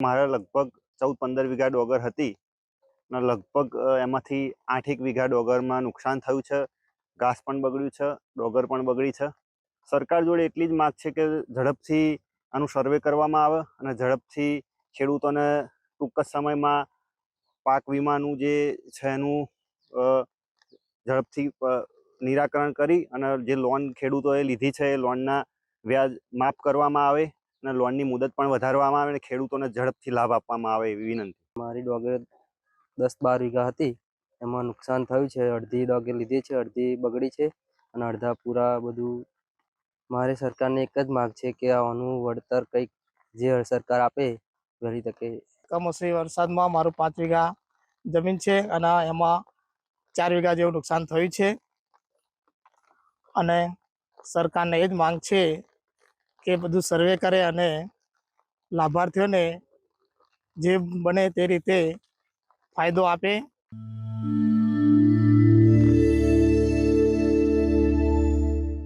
મારે લગભગ ચૌદ પંદર વીઘા ડોગર હતી અને લગભગ એમાંથી આઠેક વીઘા ડોગરમાં નુકસાન થયું છે, ઘાસ પણ બગડ્યું છે, ડોગર પણ બગડી છે. સરકાર જોડે એટલી જ માગ છે કે ઝડપથી આનું સર્વે કરવામાં આવે અને ઝડપથી ખેડૂતોને ટૂંક જ સમયમાં પાક વીમાનું જે છે એનું ઝડપથી નિરાકરણ કરી અને જે લોન ખેડૂતોએ લીધી છે એ લોનના વ્યાજ માફ કરવામાં આવે. અને લોનની મુદત પણ વધારવામાં આવે અને ખેડૂતોને ઝડપથી લાભ આપવામાં આવે એવી વિનંતી. મારી ડોગે દસ બાર વીઘા હતી. એમાં નુકસાન થયું છે. અડધી ડોગે લીધી છે અડધી બગડી છે અને અડધા પૂરા બધું. મારે સરકારને એક જ માગ છે કે આનું વળતર કંઈક જે સરકાર આપે વહેલી તકે. કમોસમી વરસાદમાં મારું પાંચ વીઘા જમીન છે અને એમાં ચાર વીઘા જેવું નુકસાન થયું છે. અને સરકારને એ જ માંગ છે કે બધું સર્વે કરે અને લાભાર્થીઓને જે બને તે રીતે ફાયદો આપે